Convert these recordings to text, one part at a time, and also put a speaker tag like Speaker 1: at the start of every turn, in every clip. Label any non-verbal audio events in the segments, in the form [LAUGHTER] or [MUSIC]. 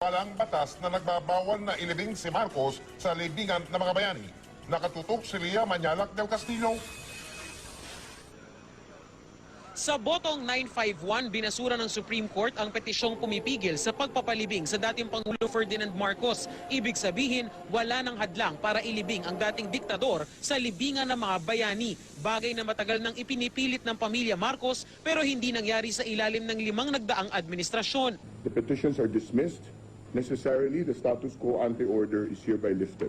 Speaker 1: Walang batas na nagbabawal na ilibing si Marcos sa libingan ng mga bayani. Nakatutok si Lia Manyalak del Castillo.
Speaker 2: Sa botong 951, binasura ng Supreme Court ang petisyong pumipigil sa pagpapalibing sa dating Pangulo Ferdinand Marcos. Ibig sabihin, wala nang hadlang para ilibing ang dating diktador sa libingan ng mga bayani. Bagay na matagal nang ipinipilit ng pamilya Marcos pero hindi nangyari sa ilalim ng limang nagdaang administrasyon.
Speaker 3: The petitions are dismissed. Necessarily, the status quo ante-order is hereby lifted.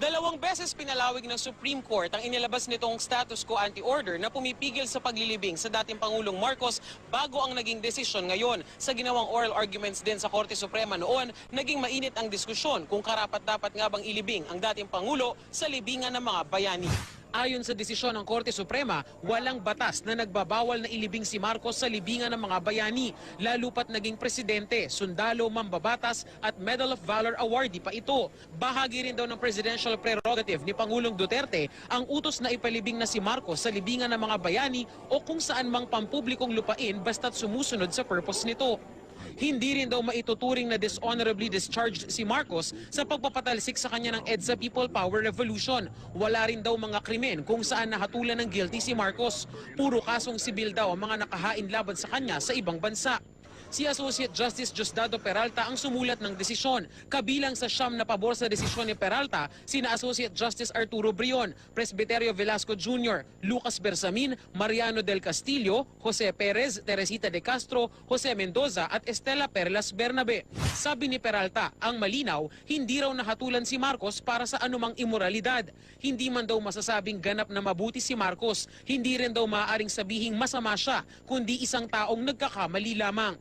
Speaker 2: Dalawang beses pinalawig ng Supreme Court ang inilabas nitong status quo anti-order na pumipigil sa paglilibing sa dating Pangulong Marcos bago ang naging desisyon ngayon. Sa ginawang oral arguments din sa Korte Suprema noon, naging mainit ang diskusyon kung karapat dapat nga bang ilibing ang dating Pangulo sa libingan ng mga bayani. Ayon sa desisyon ng Korte Suprema, walang batas na nagbabawal na ilibing si Marcos sa libingan ng mga bayani, lalo pat naging presidente, sundalo, mambabatas at Medal of Valor awardee pa ito. Bahagi rin daw ng presidential prerogative ni Pangulong Duterte ang utos na ipalibing na si Marcos sa libingan ng mga bayani o kung saan mang pampublikong lupain basta't sumusunod sa purpose nito. Hindi rin daw maituturing na dishonorably discharged si Marcos sa pagpapatalsik sa kanya ng EDSA People Power Revolution. Wala rin daw mga krimen kung saan nahatulan ng guilty si Marcos. Puro kasong sibil daw ang mga nakahain laban sa kanya sa ibang bansa. Si Associate Justice Diosdado Peralta ang sumulat ng desisyon. Kabilang sa siyam na pabor sa desisyon ni Peralta, sina Associate Justice Arturo Brion, Presbiterio Velasco Jr., Lucas Bersamin, Mariano del Castillo, Jose Perez, Teresita de Castro, Jose Mendoza at Estela Perlas Bernabe. Sabi ni Peralta, ang malinaw, hindi raw nahatulan si Marcos para sa anumang imoralidad. Hindi man daw masasabing ganap na mabuti si Marcos. Hindi rin daw maaaring sabihing masama siya, kundi isang taong nagkakamali lamang.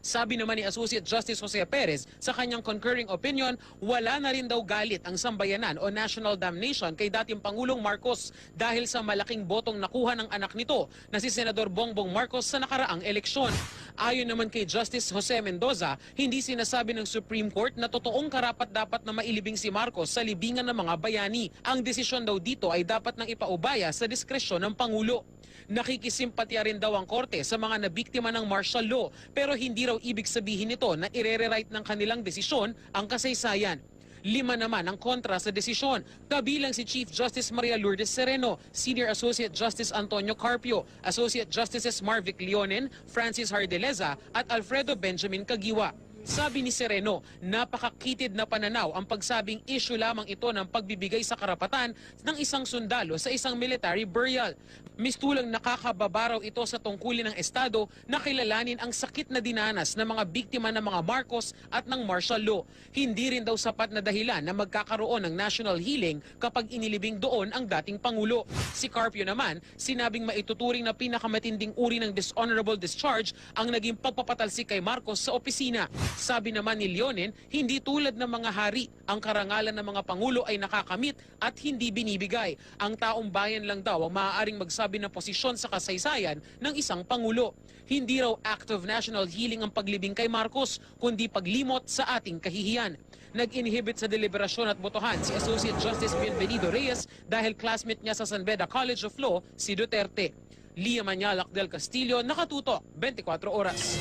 Speaker 2: Sabi naman ni Associate Justice Jose Perez sa kanyang concurring opinion, wala na rin daw galit ang sambayanan o national damnation kay dating Pangulong Marcos dahil sa malaking botong nakuha ng anak nito na si Senador Bongbong Marcos sa nakaraang eleksyon. Ayon naman kay Justice Jose Mendoza, hindi sinasabi ng Supreme Court na totoong karapat-dapat na mailibing si Marcos sa libingan ng mga bayani. Ang desisyon daw dito ay dapat nang ipaubaya sa diskresyon ng Pangulo. Nakikisimpatya rin daw ang korte sa mga nabiktima ng martial law pero hindi raw ibig sabihin nito na ire-rewrite ng kanilang desisyon ang kasaysayan. Lima naman ang kontra sa desisyon, kabilang si Chief Justice Maria Lourdes Sereno, Senior Associate Justice Antonio Carpio, Associate Justices Marvic Leonen, Francis Hardeleza at Alfredo Benjamin Kagiwa. Sabi ni Sereno, napakakitid na pananaw ang pagsabing issue lamang ito ng pagbibigay sa karapatan ng isang sundalo sa isang military burial. Mistulang nakakababaraw ito sa tungkulin ng Estado na kilalanin ang sakit na dinanas ng mga biktima ng mga Marcos at ng martial law. Hindi rin daw sapat na dahilan na magkakaroon ng national healing kapag inilibing doon ang dating Pangulo. Si Carpio naman, sinabing maituturing na pinakamatinding uri ng dishonorable discharge ang naging pagpapatalsik kay Marcos sa opisina. Sabi naman ni Leonen, hindi tulad ng mga hari, ang karangalan ng mga pangulo ay nakakamit at hindi binibigay. Ang taong bayan lang daw ang maaaring magsabi ng posisyon sa kasaysayan ng isang pangulo. Hindi raw act of national healing ang paglibing kay Marcos, kundi paglimot sa ating kahihiyan. Nag-inhibit sa deliberasyon at botohan si Associate Justice Bienvenido Reyes dahil classmate niya sa San Beda College of Law, si Duterte. Lia Manyalak del Castillo, nakatuto, 24 oras.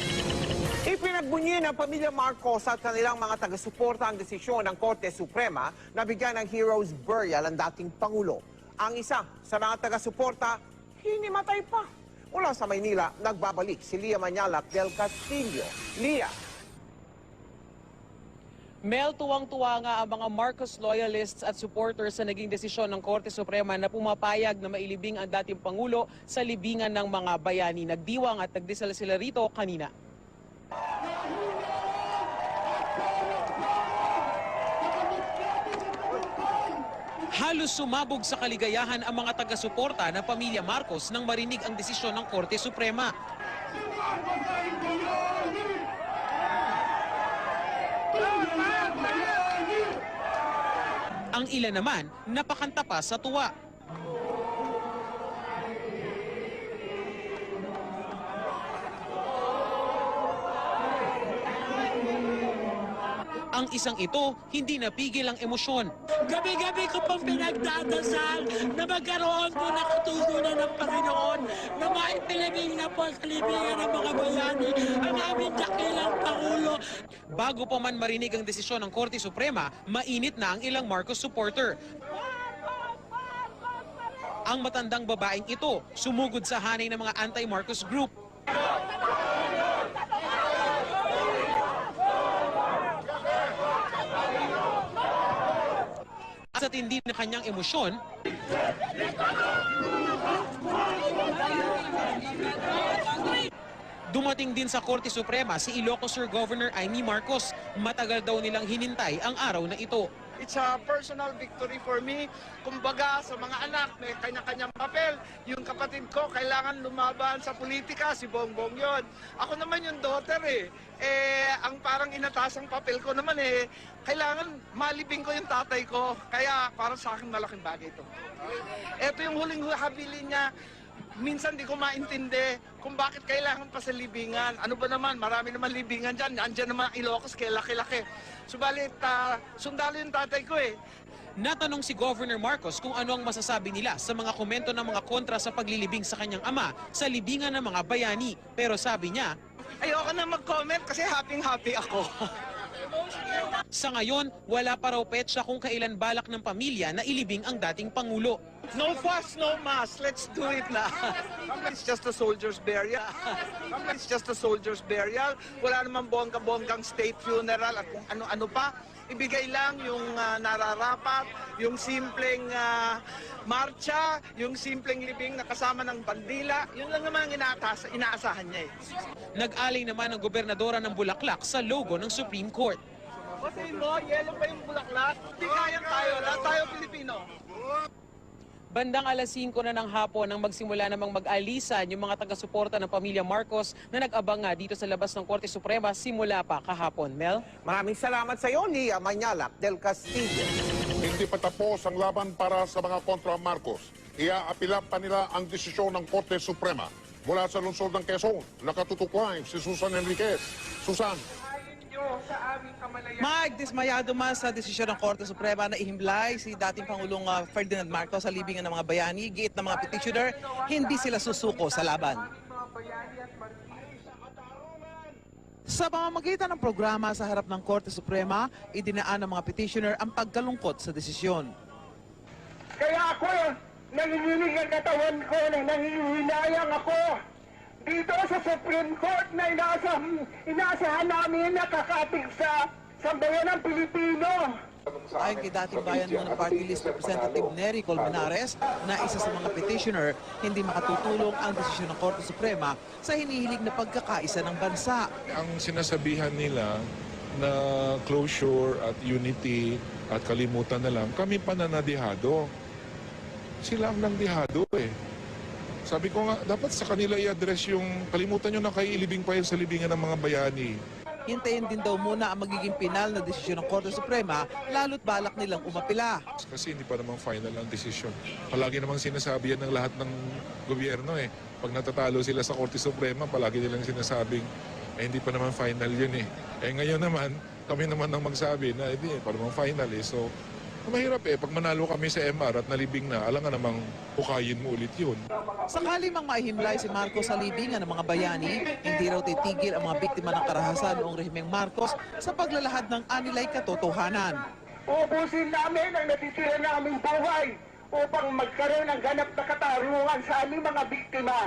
Speaker 4: Ipinagbunyi ng pamilya Marcos at kanilang mga taga-suporta ang desisyon ng Korte Suprema na bigyan ng hero's burial ang dating Pangulo. Ang isa sa mga taga-suporta, hinimatay pa. Mula sa Maynila, nagbabalik si Lia Manyalak del Castillo. Lia,
Speaker 2: Mel, tuwang-tuwa nga ang mga Marcos loyalists at supporters sa naging desisyon ng Korte Suprema na pumapayag na mailibing ang dating Pangulo sa libingan ng mga bayani. Nagdiwang at nagdisal sila rito kanina. Halos sumabog sa kaligayahan ang mga taga-suporta ng pamilya Marcos nang marinig ang desisyon ng Korte Suprema. Ang ilan naman napakanta pa sa tuwa. Ang isang ito, hindi napigil ang emosyon.
Speaker 5: Gabi-gabi ko pang pinagdadasal na magkaroon po ng katutunan ng Panginoon na maipilibing na po ang kalibingan ng mga bayani ang aming dakilang Pangulo.
Speaker 2: Bago pa man marinig ang desisyon ng Korte Suprema, mainit na ang ilang Marcos supporter. Ang matandang babaeng ito, sumugod sa hanay ng mga anti-Marcos group. Sa tindi na kanyang emosyon, Dumating din sa Korte Suprema si Ilocos Sur Governor Amy Marcos. Matagal daw nilang hinintay ang araw na ito.
Speaker 6: It's a personal victory for me. Kumbaga, sa mga anak, may kanya-kanyang papel. Yung kapatid ko, kailangan lumaban sa politika, si Bongbong yon. Ako naman yung daughter eh. Eh, ang parang inatasang papel ko naman eh, kailangan malibing ko yung tatay ko. Kaya para sa akin malaking bagay ito. Ito yung huling habilin niya. Minsan di ko maintindi kung bakit kailangan pa sa libingan. Ano ba naman, marami naman libingan dyan. Andyan naman ang Ilocos, kaya laki-laki. Subalit, ah, sundalo yung tatay ko eh.
Speaker 2: Natanong si Governor Marcos kung ano ang masasabi nila sa mga komento ng mga kontra sa paglilibing sa kanyang ama sa libingan ng mga bayani. Pero sabi niya,
Speaker 6: Ayoko na mag-comment kasi happy-happy ako. [LAUGHS]
Speaker 2: sa ngayon, wala pa raw petsa kung kailan balak ng pamilya na ilibing ang dating Pangulo.
Speaker 6: No fuss, no mass. Let's do it na. It's just a soldier's burial. It's just a soldier's burial. Wala namang bongga-bonggang state funeral at kung ano-ano pa. Ibigay lang yung ah, nararapat, yung simpleng ah, marcha, yung simpleng libing na kasama ng bandila. Yun lang naman ang inaatasa, inaasahan niya eh.
Speaker 2: Nag-alay naman ang gobernadora ng Bulaklak sa logo ng Supreme Court.
Speaker 6: Kasi mo, yellow pa yung bulaklak. Hindi kayang tayo, lahat tayo Pilipino.
Speaker 2: Bandang alas 5 na ng hapon nang magsimula namang mag-alisan yung mga taga-suporta ng pamilya Marcos na nag-abang nga dito sa labas ng Korte Suprema simula pa kahapon. Mel?
Speaker 4: Maraming salamat sa iyo, Nia Manyalak del Castillo.
Speaker 1: Hindi pa tapos ang laban para sa mga kontra Marcos. Iaapila pa nila ang desisyon ng Korte Suprema. Mula sa lungsod ng Quezon, nakatutok live si Susan Enriquez. Susan,
Speaker 7: Magdismayado man sa desisyon ng Korte Suprema na ihimlay si dating Pangulong ah, Ferdinand Marcos sa libingan ng mga bayani, giit ng mga petitioner, hindi sila susuko sa laban. Sa pamamagitan ng programa sa harap ng Korte Suprema, idinaan ng mga petitioner ang pagkalungkot sa desisyon.
Speaker 8: Kaya ako, nanginginig ang katawan ko, nang nangihinayang ako dito sa Supreme Court na inaasahan, inaasahan namin na kakatig sa sambayan ng Pilipino.
Speaker 7: Ayon kay dating bayan mo ng party list representative Nery Colmenares na isa sa mga petitioner, hindi makatutulong ang desisyon ng Korte Suprema sa hinihilig na pagkakaisa ng bansa.
Speaker 9: ang sinasabihan nila na closure at unity at kalimutan na lang, kami pananadihado. Sila ang nandihado eh. Sabi ko nga, dapat sa kanila i-address yung kalimutan nyo na kayo ilibing pa yan sa libingan ng mga bayani.
Speaker 7: Hintayin din daw muna ang magiging pinal na desisyon ng Korte Suprema lalo't balak nilang umapila.
Speaker 9: Kasi hindi pa naman final ang desisyon. Palagi namang sinasabi yan ng lahat ng gobyerno eh. Pag natatalo sila sa Korte Suprema, palagi nilang sinasabing, eh hindi pa naman final yun eh. Eh ngayon naman, kami naman ang magsabi na hindi pa naman final eh. So, mahirap eh. Pag manalo kami sa MR at nalibing na, alam nga namang hukayin mo ulit yun.
Speaker 7: Sakali mang maihimlay si Marcos sa libingan ng mga bayani, hindi raw titigil ang mga biktima ng karahasan noong rehimeng Marcos sa paglalahad ng anilay katotohanan.
Speaker 8: Ubusin namin ang natitira naming buhay upang magkaroon ng ganap na katarungan sa aming mga biktima.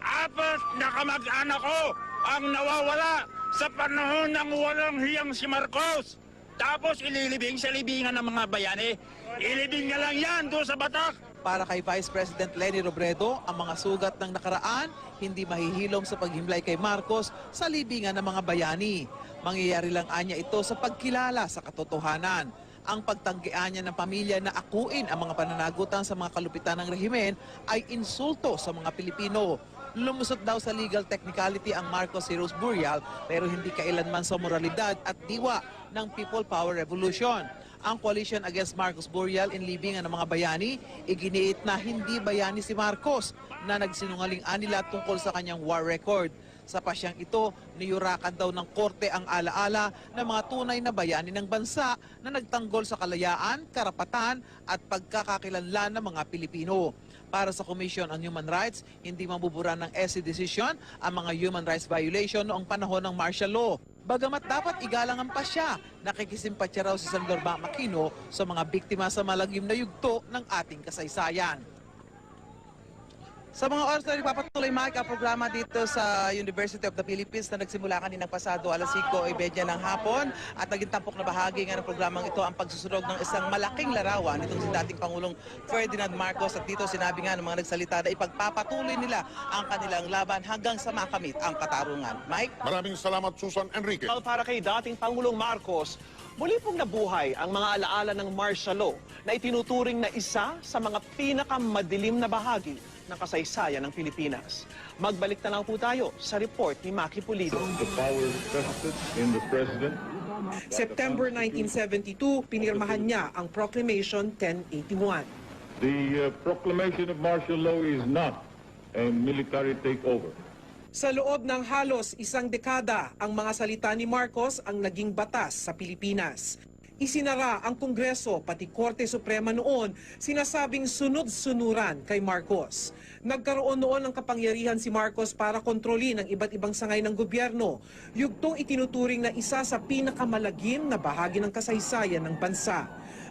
Speaker 5: Apat na kamag-anak ko ang nawawala sa panahon ng walang hiyang si Marcos. Tapos ililibing sa libingan ng mga bayani. Ilibing niya lang yan doon sa batak.
Speaker 7: Para kay Vice President Lenny Robredo, ang mga sugat ng nakaraan hindi mahihilom sa paghimlay kay Marcos sa libingan ng mga bayani. Mangyayari lang anya ito sa pagkilala sa katotohanan. Ang pagtanggian niya ng pamilya na akuin ang mga pananagutan sa mga kalupitan ng rehimen ay insulto sa mga Pilipino. Lumusot daw sa legal technicality ang Marcos Heroes Burial pero hindi kailanman sa moralidad at diwa ng People Power Revolution. Ang Coalition Against Marcos Burial in libingan ng mga bayani, iginiit na hindi bayani si Marcos na nagsinungaling nila tungkol sa kanyang war record. Sa pasyang ito, niyurakan daw ng korte ang alaala ng mga tunay na bayani ng bansa na nagtanggol sa kalayaan, karapatan at pagkakakilanlan ng mga Pilipino. Para sa Commission on Human Rights, hindi mabubura ng SC decision ang mga human rights violation noong panahon ng martial law. Bagamat dapat igalang ang pasya, nakikisimpatya raw si Senador Bam Aquino sa mga biktima sa malagim na yugto ng ating kasaysayan. Sa mga oras na ipapatuloy Mike, ang programa dito sa University of the Philippines na nagsimula kaninang pasado alas 5.30 ng hapon at naging tampok na bahagi nga ng programang ito ang pagsusunog ng isang malaking larawan nitong si dating Pangulong Ferdinand Marcos at dito sinabi nga ng mga nagsalita na ipagpapatuloy nila ang kanilang laban hanggang sa makamit ang katarungan. Mike?
Speaker 1: Maraming salamat, Susan Enriquez.
Speaker 4: Para kay dating Pangulong Marcos, muli pong nabuhay ang mga alaala ng martial law na itinuturing na isa sa mga pinakamadilim na bahagi ng kasaysayan ng Pilipinas. Magbalik na lang po tayo sa report ni Maki Pulido.
Speaker 3: The power vested in the President
Speaker 10: September 1972, pinirmahan niya ang Proclamation 1081.
Speaker 3: The uh, proclamation of martial law is not a military takeover.
Speaker 10: Sa loob ng halos isang dekada, ang mga salita ni Marcos ang naging batas sa Pilipinas. Isinara ang Kongreso pati Korte Suprema noon sinasabing sunod-sunuran kay Marcos. Nagkaroon noon ng kapangyarihan si Marcos para kontrolin ang iba't ibang sangay ng gobyerno. Yugtong itinuturing na isa sa pinakamalagim na bahagi ng kasaysayan ng bansa.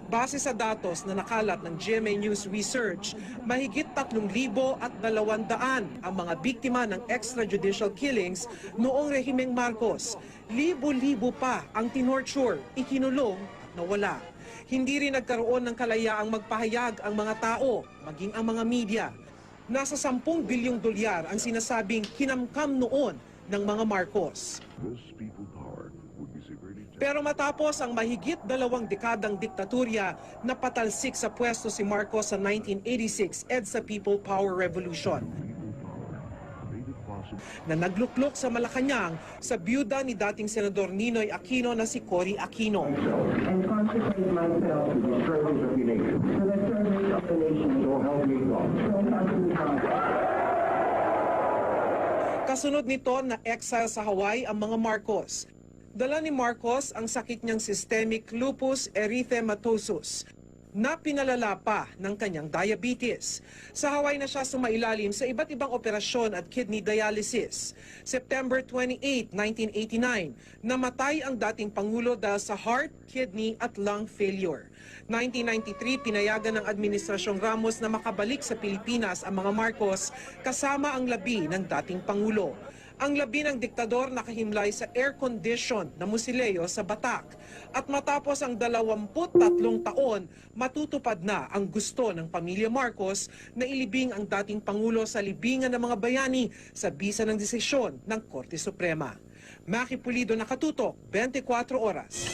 Speaker 10: Base sa datos na nakalat ng GMA News Research, mahigit 3,000 at 200 ang mga biktima ng extrajudicial killings noong rehimeng Marcos. Libo-libo pa ang tinorture, ikinulong, nawala. Hindi rin nagkaroon ng kalayaang magpahayag ang mga tao, maging ang mga media. Nasa 10 bilyong dolyar ang sinasabing kinamkam noon ng mga Marcos. Pero matapos ang mahigit dalawang dekadang diktatorya, napatalsik sa pwesto si Marcos sa 1986 EDSA People Power Revolution na nagluklok sa Malacanang sa byuda ni dating Senador Ninoy Aquino na si Cory Aquino. Kasunod nito na exile sa Hawaii ang mga Marcos. Dala ni Marcos ang sakit niyang systemic lupus erythematosus na pinalala pa ng kanyang diabetes. Sa Hawaii na siya sumailalim sa iba't ibang operasyon at kidney dialysis. September 28, 1989, namatay ang dating Pangulo dahil sa heart, kidney at lung failure. 1993, pinayagan ng Administrasyong Ramos na makabalik sa Pilipinas ang mga Marcos kasama ang labi ng dating Pangulo. Ang labi ng diktador nakahimlay sa air-condition na musileo sa Batak. At matapos ang 23 taon, matutupad na ang gusto ng pamilya Marcos na ilibing ang dating Pangulo sa libingan ng mga bayani sa bisa ng desisyon ng Korte Suprema. Maki Pulido nakatutok, 24 oras.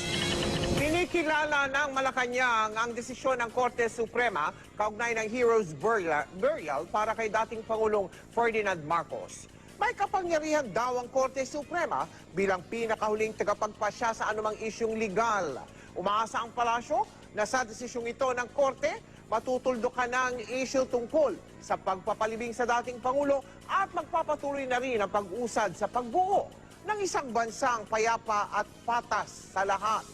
Speaker 4: Kinikilala ng Malacanang ang desisyon ng Korte Suprema kaugnay ng Heroes Burial para kay dating Pangulong Ferdinand Marcos. May kapangyarihan daw ang Korte Suprema bilang pinakahuling tagapagpasya sa anumang isyong legal. Umaasa ang palasyo na sa desisyong ito ng Korte, matutuldukan ng issue tungkol sa pagpapalibing sa dating Pangulo at magpapatuloy na rin ang pag-usad sa pagbuo ng isang bansang payapa at patas sa lahat.